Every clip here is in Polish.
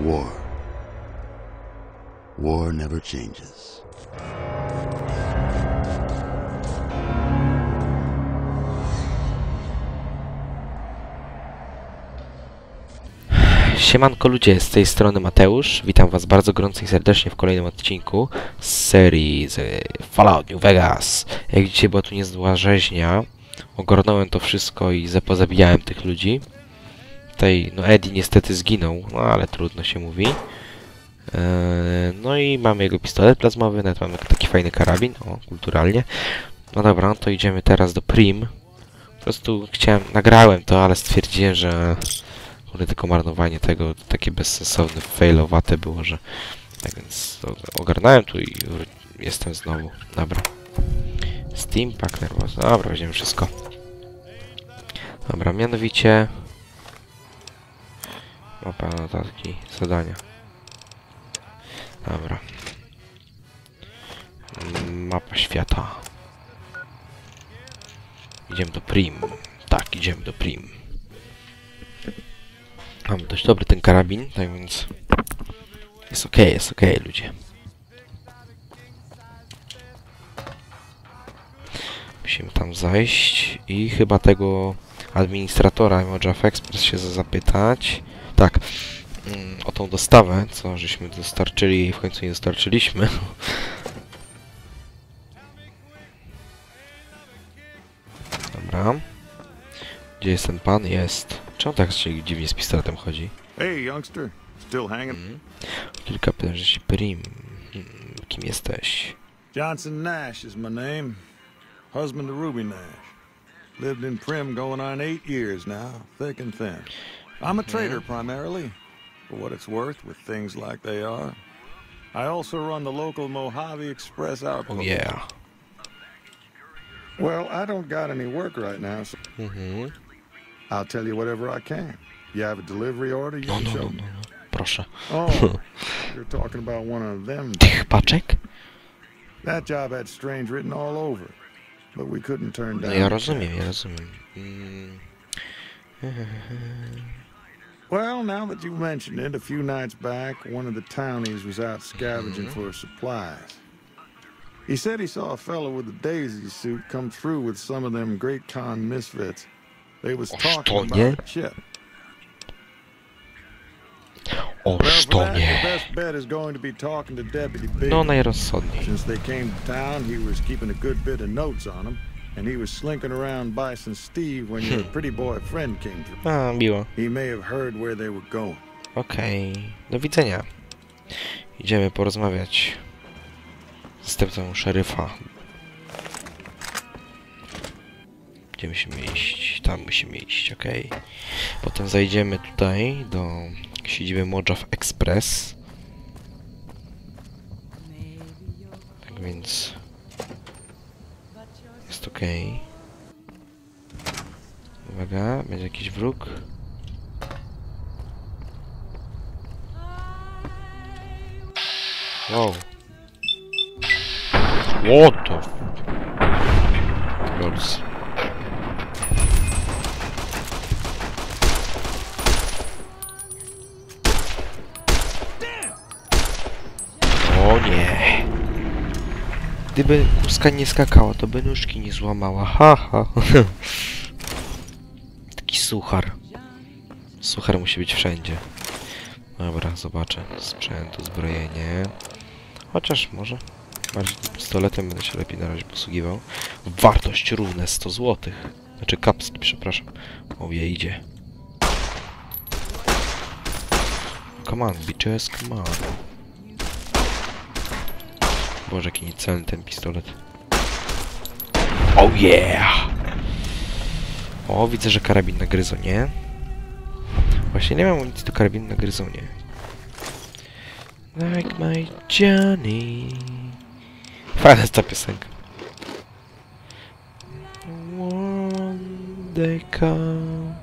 War. War never changes. Siemanko ludzie, z tej strony Mateusz. Witam was bardzo gorąco i serdecznie w kolejnym odcinku z serii z Fallout New Vegas. Jak widzicie, była tu niezła rzeźnia. Ogarnąłem to wszystko i zapozabijałem tych ludzi. Tutaj, no Eddie niestety zginął, no ale trudno się mówi. Eee, no i mamy jego pistolet plazmowy, nawet mamy taki fajny karabin, o, kulturalnie. No dobra, no to idziemy teraz do Prim. Po prostu chciałem, nagrałem to, ale stwierdziłem, że Kurde, tylko marnowanie tego takie bezsensowne, failowate było, że... Tak więc ogarnąłem tu i jestem znowu. Dobra. Steam Pack Nervous. Dobra, weźmiemy wszystko. Dobra, mianowicie... Mapa notatki, zadania. Dobra. Mapa świata. Idziemy do Prim. Tak, idziemy do Prim. Mam dość dobry ten karabin, tak więc jest okej, jest okej, ludzie. Musimy tam zajść i chyba tego administratora Mojaf Express się za- zapytać. Tak, mm, o tą dostawę, co żeśmy dostarczyli i w końcu nie dostarczyliśmy. Dobra. Gdzie jest ten pan? Jest. Czemu tak się dziwnie z pistoletem chodzi? Hey, youngster. Still hanging? Mhm. Kilka pytań, że się prim. Hmm, Kim jesteś? Johnson Nash is my name. Husband to Ruby Nash. Lived in Prim going on eight years now, thick and thin. I'm a trader primarily, for what it's worth with things like they are. I also run the local Mojave Express Oh outpost. yeah. Well, I don't got any work right now, so Mhm. I'll tell you whatever I can. You have a delivery order, you No, can no, show no, no, no. Proszę. Oh, you're talking about one of them. Tych paczek? That job had strange written all over, but we couldn't turn No down. ja the rozumiem, chance. ja rozumiem. Mm. Well, now that you've mentioned it, a few nights back, one of the townies was out scavenging Mhm. for supplies. He said he saw a fellow with a daisy suit come through with some of them Great Con misfits. They was Oż talking about a chip. Oż Well, for that, the best bet is going to be talking to Deputy Big. No najrozsądniej. Since they came to town, he was keeping a good bit of notes on them, and he was slinking around Bison Steve when your pretty boy friend came through. A, miło. He may have heard where they were going. Okej. Do widzenia. Idziemy porozmawiać. z Zastępcą szeryfa. Gdzie musimy iść? Tam musimy iść, okej. Potem zajdziemy tutaj do siedziby Mojave Express. Tak więc... Okej. Uwaga, będzie jakiś wróg. Wow. What the. Lols. O nie. Gdyby kuska nie skakała, to by nóżki nie złamała. Ha, ha. Taki suchar. Suchar musi być wszędzie. Dobra, zobaczę. Sprzęt, uzbrojenie. Chociaż może bardziej pistoletem będę się lepiej na razie posługiwał. Wartość równe 100 zł. Znaczy kapsli, przepraszam. Oje, idzie. Come on, bitches, come on. Boże, jaki niecelny ten pistolet. Oh yeah! O, widzę, że karabin na gryzonie. Właśnie nie mam amunicji do karabinu na gryzonie. Like my Johnny. Fajna jest ta piosenka. One come.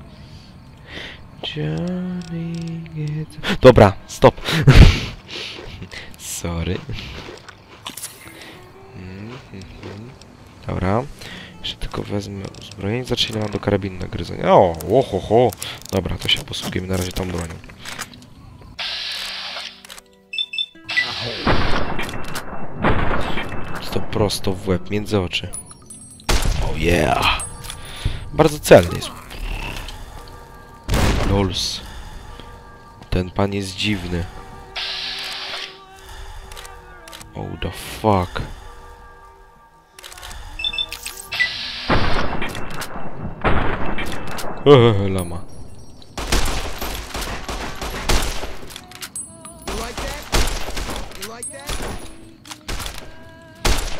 Johnny gets... Dobra, stop. Sorry. Mhm. Dobra. Jeszcze tylko wezmę uzbrojenie. Zacznę mam do karabinu na gryzonie. O, ho, ho. Dobra, to się posługujemy na razie tą bronią. To prosto w łeb, między oczy. Oh yeah! Bardzo celny jest. Lols. Ten pan jest dziwny. Oh the fuck. Eee, lama.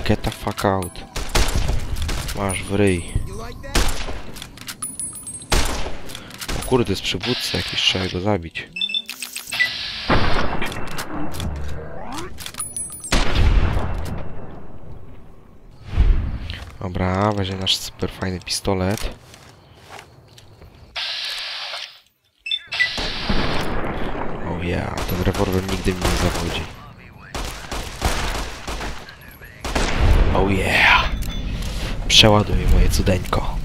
Get the fuck out. Masz w ryj. O kurde, jest przywódca jakiś, trzeba go zabić. Dobra, weźmie nasz super fajny pistolet. Oh yeah, ten rewolwer nigdy mnie nie zawodzi. Oh yeah! Przeładuj moje cudeńko.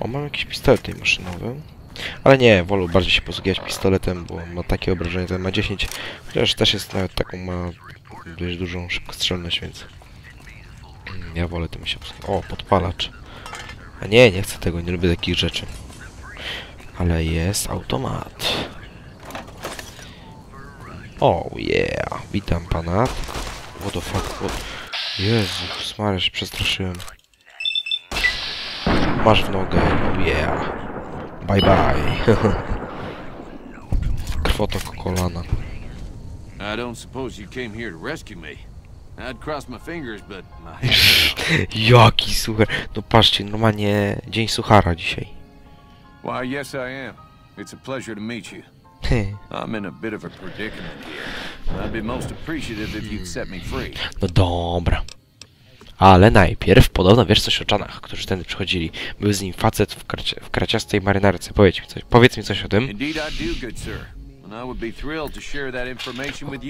O, mam jakiś pistolet tutaj maszynowy. Ale nie, wolę bardziej się posługiwać pistoletem, bo ma takie obrażenie, ten ma 10, chociaż też jest nawet taką, ma dość dużą szybkostrzelność, więc ja wolę tym się. O, podpalacz. A nie, nie chcę tego, nie lubię takich rzeczy. Ale jest automat. Oh yeah, witam pana. What the fuck, what? Jezus, Maria, się przestraszyłem. Masz w nogę, oh yeah. Bye bye. Krwotok kolana. I don't suppose you came. Jaki suchar. No patrzcie, normalnie dzień suchara dzisiaj. Why, yes, I am. It's a pleasure to meet you. I'm in a bit of a predicament here. I'd be most appreciative if you'd set me free. No dobra. Ale najpierw, podobno wiesz coś o Czanach, którzy tędy przychodzili. Był z nim facet w, kracie, w kraciastej marynarce. Powiedz mi coś, powiedz mi coś o tym.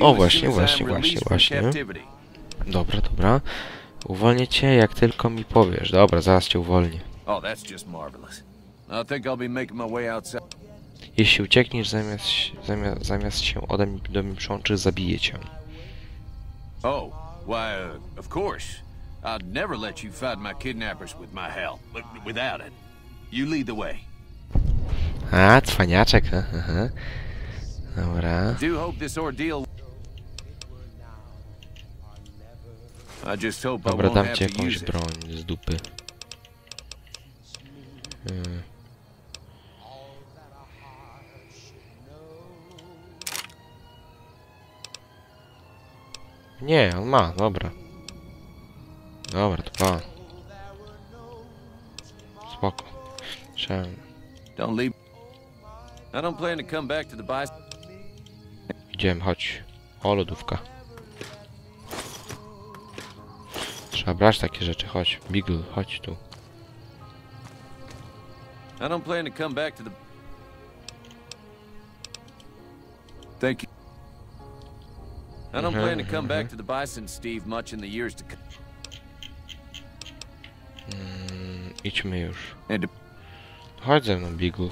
O, właśnie, właśnie, właśnie, właśnie. Dobra, dobra. Uwolnię cię, jak tylko mi powiesz. Dobra, zaraz cię uwolnię. Oh. Jeśli uciekniesz zamiast, zamiast, zamiast się ode mnie do mnie przyłączyć, zabiję cię. Oh, why, uh, of course. I'd never let you fight my kidnappers with my help. Without it. You lead the way. A, cwaniaczek, aha. Dobra. Dobra, dam ci jakąś broń z dupy. Hmm. Nie, on ma, dobra. Dobra, to ma. Spoko. Trzeba... Don't leave. I don't plan to come back to the bison. Idziemy, chodź. O, lodówka. Trzeba brać takie rzeczy, chodź. Beagle, chodź tu. I don't plan to come back to the. Thank you. I don't plan to come back to the bison, Steve, much in the years to come. Mm, idźmy już. Chodź ze mną, Beagle.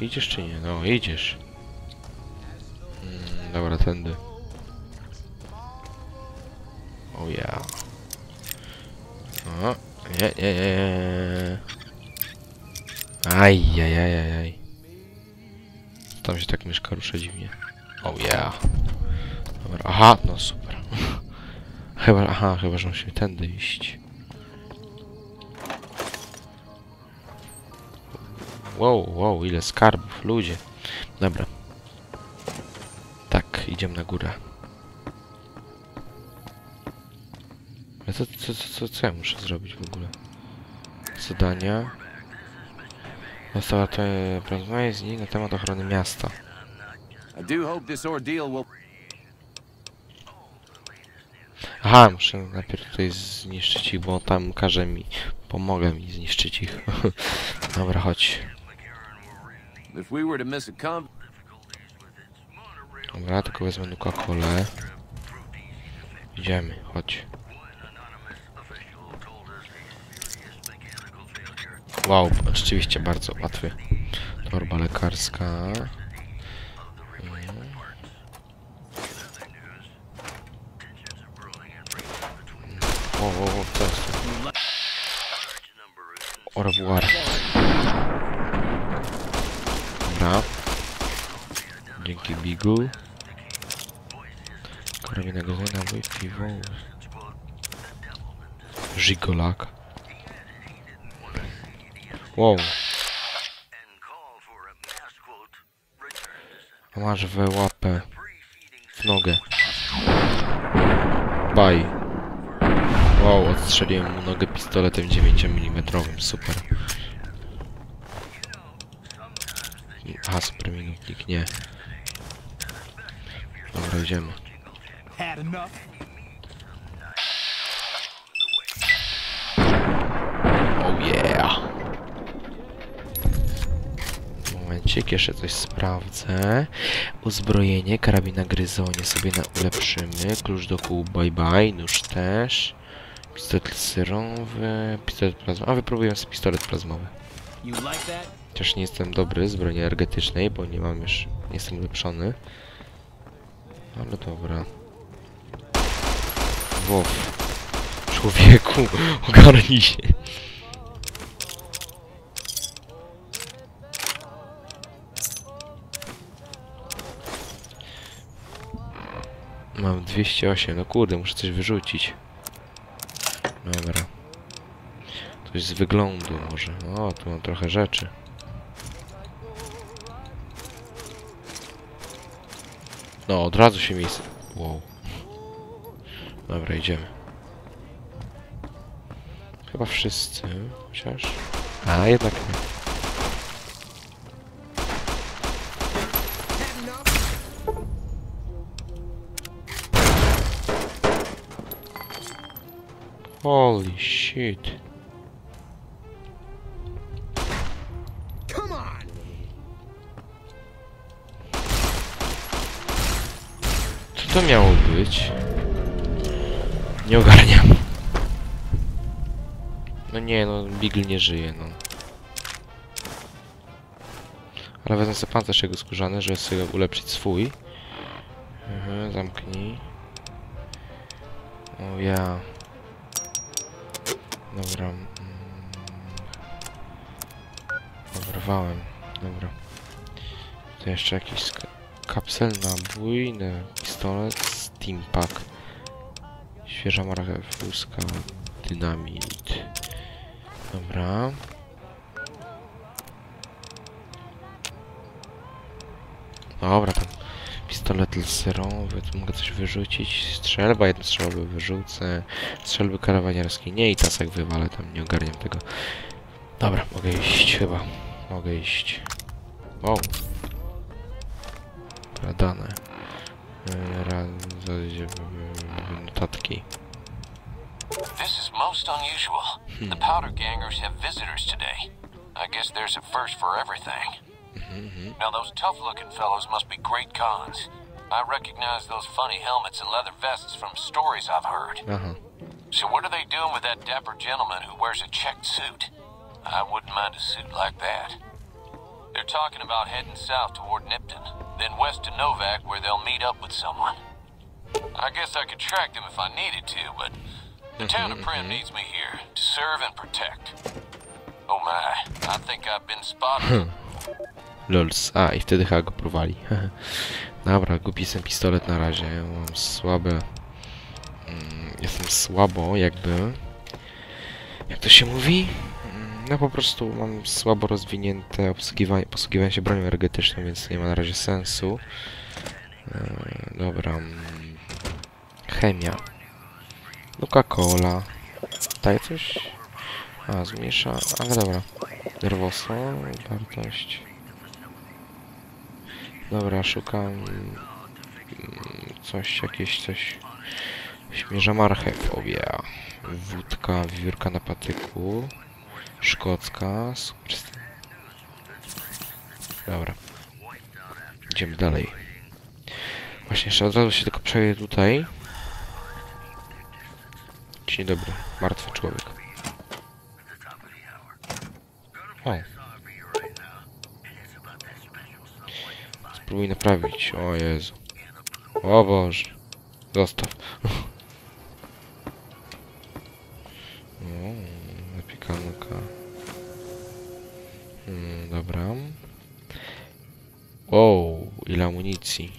Idziesz czy nie? No, idziesz. Mm, dobra, tędy. O ja. O, nie, nie, nie. Aj, aj, aj, aj, aj. Tam się tak myszka rusza dziwnie. O ja. Dobra, aha, no super. chyba, aha, chyba, że musimy tędy iść. Wow, wow, ile skarbów, ludzie. Dobra. Tak, idziemy na górę. Co, co, co, co, co ja muszę zrobić w ogóle? Zadania. Została to porozmawiać z nim na temat ochrony miasta. Aha, muszę najpierw tutaj zniszczyć ich, bo tam każe mi... Pomogę mi zniszczyć ich. Dobra, chodź. Dobra, tylko wezmę Nuka-Colę. Idziemy, chodź. Wow, rzeczywiście bardzo łatwy. Torba lekarska. O, o, o, co jest? Au revoir. Dobra. Dzięki Bigu. Karabina gazyna, mój piwo. Żigolak. Wow. Masz we łapę. W nogę. Baj. Wow, odstrzeliłem mu nogę pistoletem 9 mm. Super. Aha, super minutnik, nie. Dobra, idziemy. Had enough? Oh yeah! Momencik, jeszcze coś sprawdzę. Uzbrojenie, karabina gryzonie sobie na ulepszymy. Klucz do kół bye bye, nóż też. Pistolet syrowy, pistolet plazmowy. A wypróbuję sobie pistolet plazmowy. Chociaż nie jestem dobry z broni energetycznej, bo nie mam już... nie jestem ulepszony. Ale dobra. Wow. Człowieku, ogarnij się. Mam 208, no kurde, muszę coś wyrzucić. Dobra. Coś z wyglądu może. O, tu mam trochę rzeczy. No, od razu się miejsce. Wow. Dobra, idziemy. Chyba wszyscy, chociaż... A, jednak nie. Holy shit. Come on! Co to miało być? Nie ogarniam. No nie, no Bigl nie żyje, no. Ale wezmę sobie pancerz jego skórzany, żeby sobie ulepszyć swój. Mhm, zamknij. O ja. Dobra. mm. Oberwałem. Dobra. To jeszcze jakiś kapsel nabój, na pistolet, steam pack. Świeża marchewka, dynamit. Dobra. Dobra, tam pistolet laserowy, tu mogę coś wyrzucić. Strzelba, jedną strzelbę wyrzucę. Strzelby karawanierskiej nie i tasek wywalę, tam nie ogarniam tego. Dobra, mogę iść chyba. Mogę iść. Wow. Radane. E, Ra... z- Notatki. This is most unusual. The Powder Gangers have visitors today. I guess there's a first for everything. Mm-hmm. Now, those tough looking fellows must be great cons. I recognize those funny helmets and leather vests from stories I've heard. Aha. So, what are they doing with that dapper gentleman who wears a checked suit? I wouldn't mind a suit like that. They're talking about heading south toward Nipton, then west to Novak where they'll meet up with someone. I guess I could track them if I needed to, but the town of Prim mm-hmm. needs me here to serve and protect. Oh my, I think I've been spotted. Lols. A, i wtedy chyba go próbowali. Dobra, głupi jestem pistolet na razie. Mam słabe... Mm, jestem słabo, jakby... Jak to się mówi? Mm, No po prostu mam słabo rozwinięte obsługiwanie, posługiwanie się bronią energetyczną, więc nie ma na razie sensu. E, dobra. mm, Chemia. Coca-Cola. Daje coś? A, zmniejsza... Ale dobra. Nerwoso, wartość. Dobra, szukam mm, coś, jakieś coś. Śmierza marchew, obia. Wódka, wiórka na patyku. Szkocka, super. Dobra. Idziemy dalej. Właśnie jeszcze od razu się tylko przeję tutaj. Dzień dobry, martwy człowiek. O. Spróbuj naprawić. O Jezu. O Boże. Zostaw. O, zapiekanka. Hmm, dobra. Wow, ile amunicji.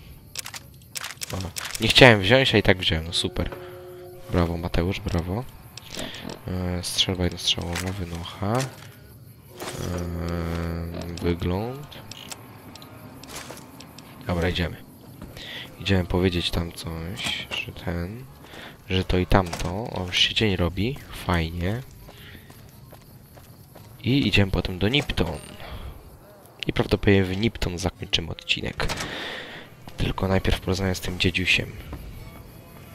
O, nie chciałem wziąć, a i tak wziąłem. No super. Brawo Mateusz, brawo. E, strzelba jednostrzałowa, wynocha. E, wygląd. Dobra, idziemy. Idziemy powiedzieć tam coś, że ten, że to i tamto. O, już się dzień robi. Fajnie. I idziemy potem do Nipton. I prawdopodobnie w Nipton zakończymy odcinek. Tylko najpierw porozmawiam z tym dziedziusiem.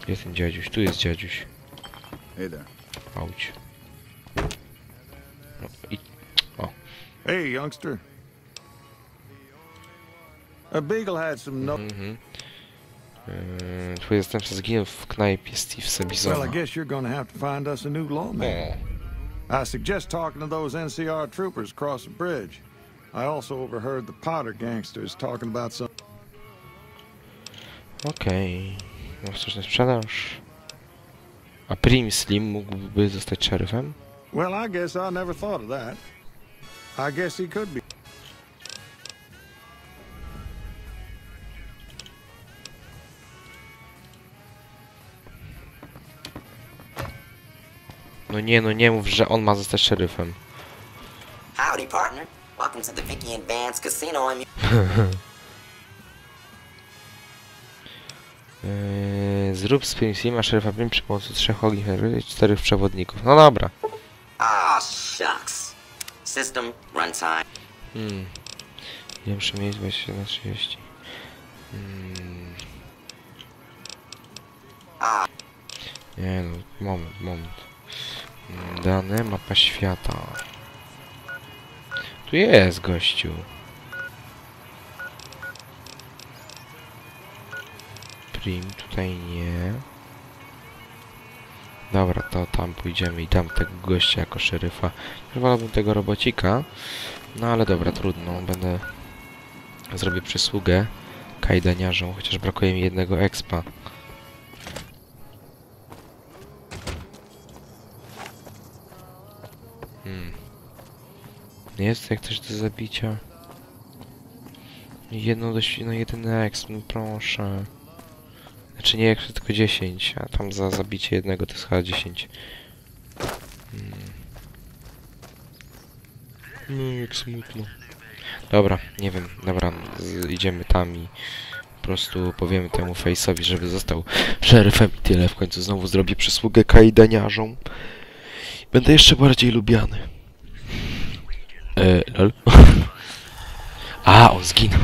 Gdzie ten dziadziuś? Tu jest there. Auć. Hey, youngster. A Beagle had some no... Mhm. Yy, twój zastępca zginął w knajpie Steve Well, I guess you're gonna have to find us a new lawman. I suggest talking to those NCR troopers across the bridge. I also overheard the Potter gangsters talking about some... Okej. Coś na sprzedaż? A Prim Slim mógłby zostać szeryfem? Well, I guess I never thought of that. I guess he could be. No nie, no nie mów, że on ma zostać szeryfem. Howdy, partner. Welcome to the Vicky and Vance Casino. I'm Yy, zrób Slima szeryfa Prim przy pomocy trzech ogniw i czterech przewodników. No dobra. Ah, shucks. System runtime. Hmm. Nie muszę mieć 20 na 30. Hmm. Nie no, moment, moment. Dane, mapa świata. Tu jest gościu. Prim, tutaj nie. Dobra, to tam pójdziemy i dam tego gościa jako szeryfa. Wolałbym tego robocika. No ale dobra, trudno. Będę... Zrobię przysługę kajdaniarzom, chociaż brakuje mi jednego expa. Hmm. Jest jak coś do zabicia. Jedno dość, no jedyny exp, no proszę. Znaczy nie exp, tylko 10, a tam za zabicie jednego to jest chyba 10. Hmm. No jak smutno. Dobra, nie wiem, dobra, idziemy tam i po prostu powiemy temu Face'owi, żeby został szeryfem i tyle. W końcu znowu zrobię przysługę kajdaniarzom. Będę jeszcze bardziej lubiany. E, lol. A, on zginął.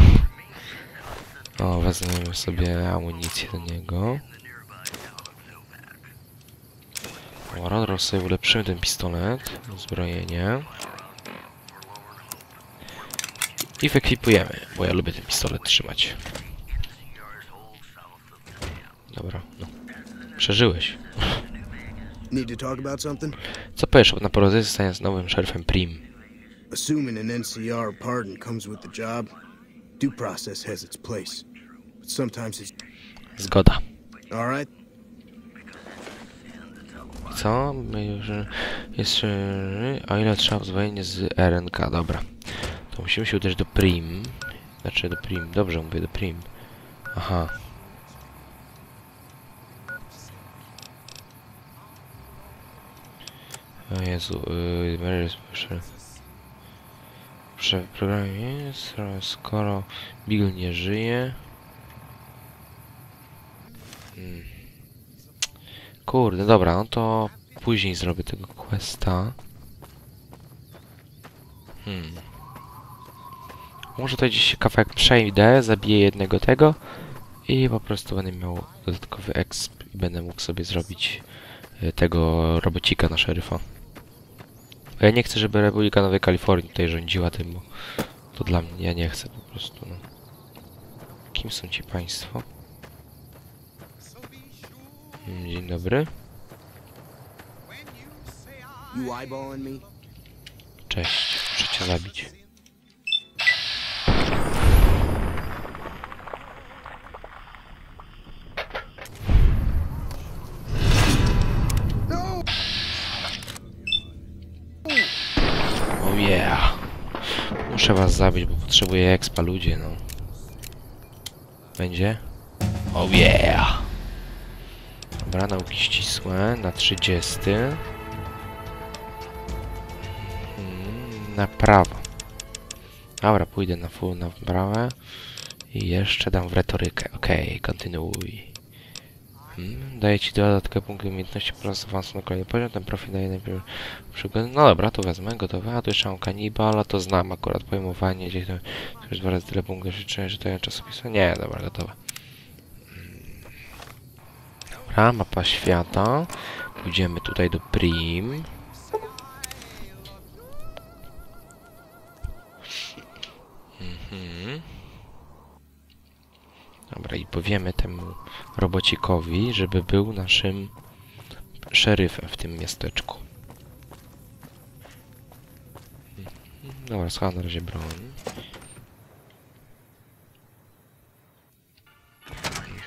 O, wezmę sobie amunicję do niego. Dobra, teraz sobie ulepszymy ten pistolet. Uzbrojenie. I wyekwipujemy, bo ja lubię ten pistolet trzymać. Dobra, no. Przeżyłeś. Co powiesz na porozumienie zostania z nowym szeryfem Prim? Assuming an NCR pardon comes with the job, due process has its place. But sometimes it's Zgoda. all right. Co? My już jeszcze... A ile trzeba uzbrojenie z RNK? Dobra. To musimy się uderzyć do Prim. Znaczy do Prim. Dobrze mówię, do Prim. Aha. O Jezu, yy, Proszę, w programie jest, skoro Bill nie żyje. Hmm. Kurde, dobra, no to później zrobię tego questa. Hmm. Może to gdzieś się kawałek przejdę, zabiję jednego tego i po prostu będę miał dodatkowy exp i będę mógł sobie zrobić e, tego robocika na szeryfa. Ja nie chcę, żeby Republika Nowej Kalifornii tutaj rządziła tym, bo to dla mnie, ja nie chcę po prostu, no. Kim są ci państwo? Mm, Dzień dobry. Cześć. Przeciw cię zabić. Zabić, bo potrzebuję expa ludzie, no. Będzie? Oh yeah. Dobra, nauki ścisłe na 30. Mhm, Na prawo. Dobra, pójdę na full na prawę. I jeszcze dam w retorykę. Okej, kontynuuj. Hmm, daje ci dodatkowe punkty umiejętności po raz awansu na kolejny poziom. Ten profil daje najpierw przykład. No dobra, to wezmę, gotowe. A tu jeszcze mam kanibala, to znam akurat pojmowanie. Gdzieś tam już dwa razy tyle punktów życzę, że to ja czasopismo. Nie, dobra, gotowe. Dobra, mapa świata. Pójdziemy tutaj do Prim. Dobra, i powiemy temu robocikowi, żeby był naszym szeryfem w tym miasteczku. Dobra, schowam na razie broń.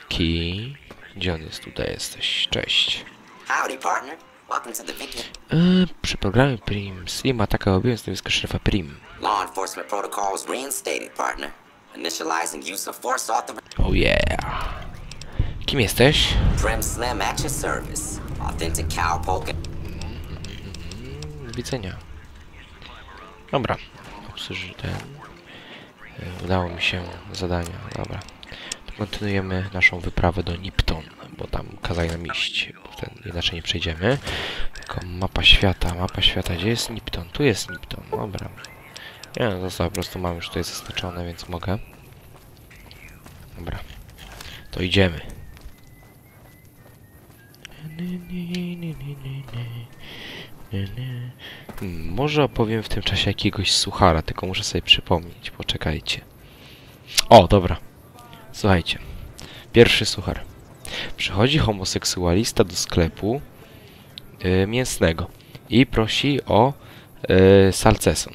Key. Gdzie on jest? Tutaj jesteś. Cześć. Howdy, partner. Welcome to the Vicky Eee, przy programie Prim Slim ma taka obowiązek stanowisko szeryfa Prim. Law enforcement protocols reinstated, partner. Initializing use of force author. Oh yeah. Kim jesteś? Prim Slim at your service. Authentic cowpoke. Do widzenia. Dobra. Obsłuży ten. E, Udało mi się zadania. Dobra. To kontynuujemy naszą wyprawę do Nipton, bo tam kazali nam iść. Ten, inaczej nie przejdziemy. Tylko mapa świata. Mapa świata. Gdzie jest Nipton? Tu jest Nipton. Dobra. Nie, no to po prostu mam już tutaj zaznaczone, więc mogę. Dobra. To idziemy. Może opowiem w tym czasie jakiegoś suchara, tylko muszę sobie przypomnieć. Poczekajcie. O, dobra. Słuchajcie. Pierwszy suchar. Przychodzi homoseksualista do sklepu y, mięsnego i prosi o y, salceson.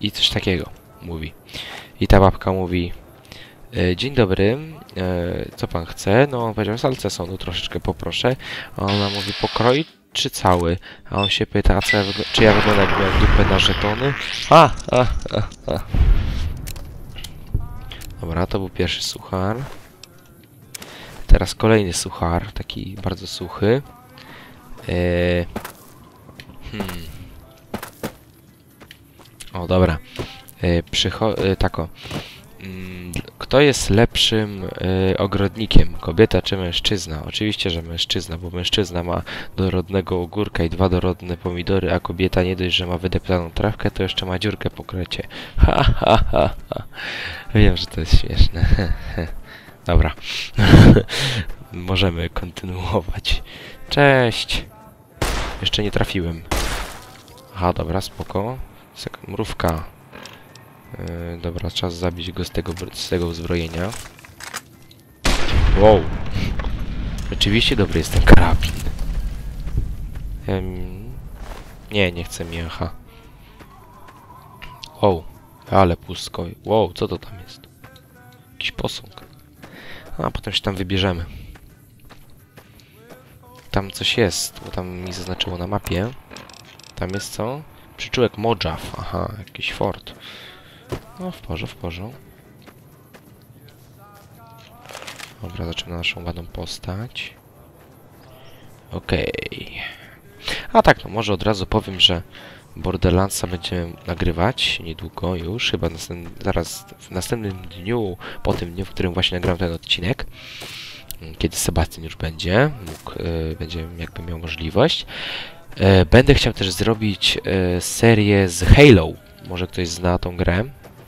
I coś takiego mówi. I ta babka mówi e, Dzień dobry, e, co pan chce? No on powiedział salcesonu troszeczkę poproszę. A ona mówi pokroić czy cały? A on się pyta, ja czy ja wyglądam jak miałem dupę na żetony? A, a, a, a. Dobra, to był pierwszy suchar. Teraz kolejny suchar, taki bardzo suchy. E, hmm. O, dobra. E, e, tako. Mm, Kto jest lepszym e, ogrodnikiem? Kobieta czy mężczyzna? Oczywiście, że mężczyzna, bo mężczyzna ma dorodnego ogórka i dwa dorodne pomidory, a kobieta nie dość, że ma wydeptaną trawkę, to jeszcze ma dziurkę po krecie. Ha, ha, ha, ha. Wiem, że to jest śmieszne. Dobra. Możemy kontynuować. Cześć. Jeszcze nie trafiłem. Aha, dobra, spoko. Mrówka. Yy, dobra, czas zabić go z tego, z tego uzbrojenia. Wow. Rzeczywiście dobry jest ten karabin. Em, nie, nie chcę mi, aha. Wow, ale pustko. Wow, co to tam jest? Jakiś posąg. A, potem się tam wybierzemy. Tam coś jest, bo tam mi zaznaczyło na mapie. Tam jest co? Przyczółek Mojave. Aha, jakiś fort. No, w porze, w porze. Dobra, zaczynamy naszą ładną postać. Okej. A tak, no może od razu powiem, że Borderlandsa będziemy nagrywać niedługo już, chyba zaraz w następnym dniu, po tym dniu, w którym właśnie nagram ten odcinek, kiedy Sebastian już będzie, mógł, y, będzie jakby miał możliwość. E, Będę chciał też zrobić e, serię z Halo. Może ktoś zna tą grę.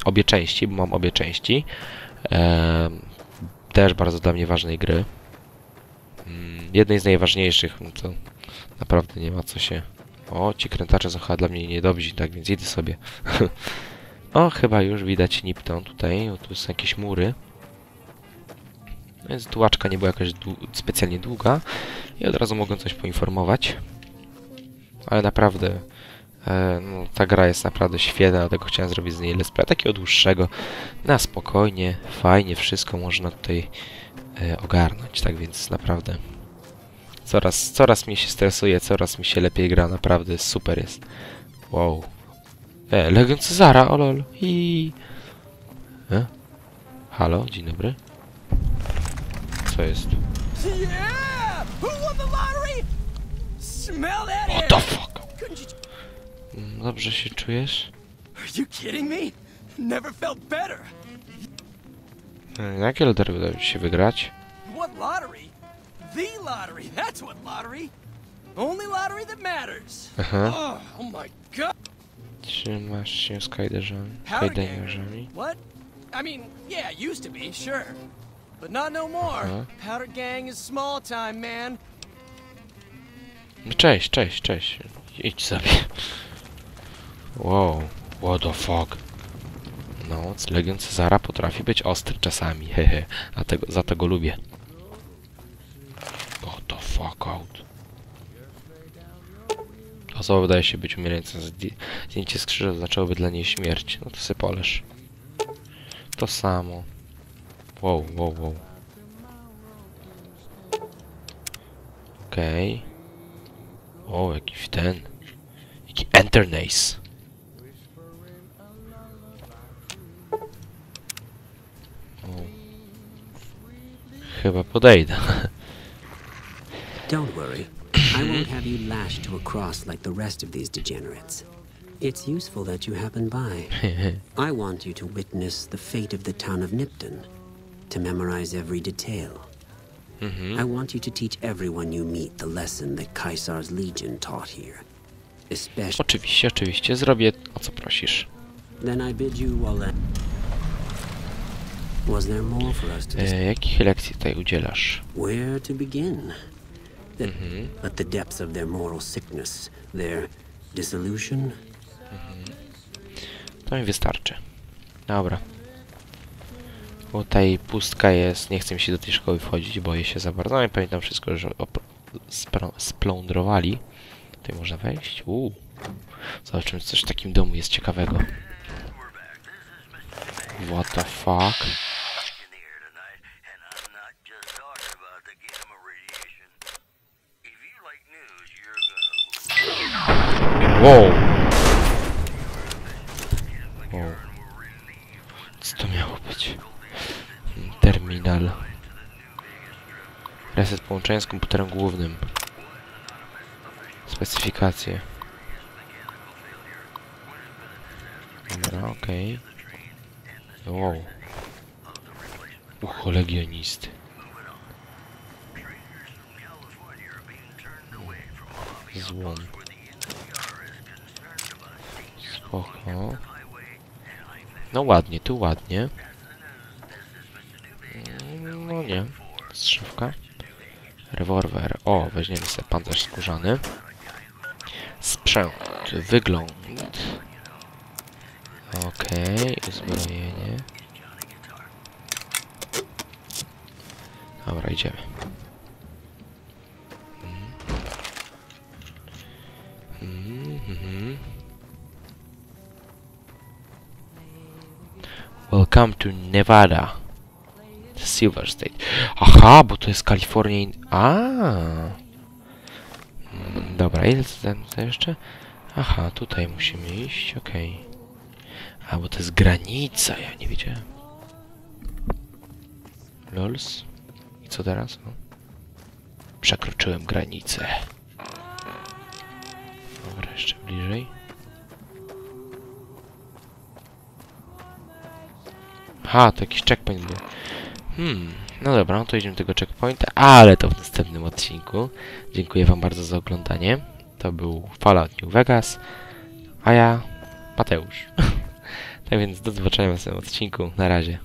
Obie części, bo mam obie części. E, też bardzo dla mnie ważnej gry. Mm, Jednej z najważniejszych, no to naprawdę nie ma co się... O, ci krętacze są chyba dla mnie niedobrzy, tak więc idę sobie. o, chyba już widać Nipton tutaj, o, tu są jakieś mury. No Więc tułaczka nie była jakaś specjalnie długa i od razu mogę coś poinformować ale naprawdę no, ta gra jest naprawdę świetna, dlatego chciałem zrobić z niej let's play takiego dłuższego, na spokojnie, fajnie, wszystko można tutaj e, ogarnąć, tak więc naprawdę coraz, coraz mi się stresuje, coraz mi się lepiej gra, naprawdę super jest. Wow. E, Legion Cezara, o lol. I... E? Halo, dzień dobry. Co jest? What the fuck? Dobrze się czujesz? Are you kidding me? Never felt better. E, Jakie lotery udało ci się wygrać? What lottery? The lottery. That's what lottery. Only lottery that matters. Aha. Oh, oh my god. Trzymasz się z? What? I mean, yeah, used to be, sure. But not no more. Uh-huh. Powder gang is small time, man. No cześć, cześć, cześć. Idź sobie. Wow, what the fuck. No, Legion Cezara potrafi być ostry czasami, hehe. A tego, za to go lubię. What the fuck out. Osoba wydaje się być umierająca. Zdję- Zdjęcie z krzyża oznaczałoby dla niej śmierć. No to sobie polesz. To samo. Wow, wow, wow. Okej. O, jakiś ten. Jaki Enternace. Chyba podejdę. Don't worry. I won't have you lashed to a cross like the rest of these degenerates. It's useful that you happen by. I want you to witness the fate of the town of Nipton, to memorize every detail. Mm-hmm. I want you to teach everyone you meet the lesson that Caesar's legion taught here. Especially Oczywiście, oczywiście. Zrobię o co prosisz. then I bid you all E, jakich lekcji tutaj udzielasz? Where to begin? The, But the depths of their moral sickness, their dissolution, To mi wystarczy. Dobra. Tutaj pustka jest. Nie chcę mi się do tej szkoły wchodzić, boję się za bardzo. No i pamiętam wszystko, że splądrowali. Tutaj można wejść. Uuu. Zobaczymy, co w takim domu jest ciekawego. What the fuck? in the air tonight, and I'm not just talking about the gamma radiation. If you like news, you're gonna Wow! Wow. Co to miało być? Terminal. Reset połączenia z komputerem głównym. Specyfikacje. Dobra, okej. Wow. Ucho legionisty. Złom. Spoko. No ładnie, tu ładnie. Mm, No nie. Strzywka. Rewolwer. O, weźmiemy sobie pancerz skórzany. Sprzęt. Wygląd. Okej, uzbrojenie. Dobra, idziemy. Welcome to Nevada. Silver State. Aha, bo to jest Kalifornia. in- A. Mm, Dobra, ile to jeszcze? Aha, tutaj musimy iść, okej. A, bo to jest granica, ja nie wiedziałem. Lols. I co teraz? No. Przekroczyłem granicę. Dobra, jeszcze bliżej. Ha, to jakiś checkpoint był. Hmm, no dobra, no to idziemy do tego checkpointa, ale to w następnym odcinku. Dziękuję wam bardzo za oglądanie. To był Fallout New Vegas, a ja Mateusz. tak więc do zobaczenia w następnym odcinku. Na razie.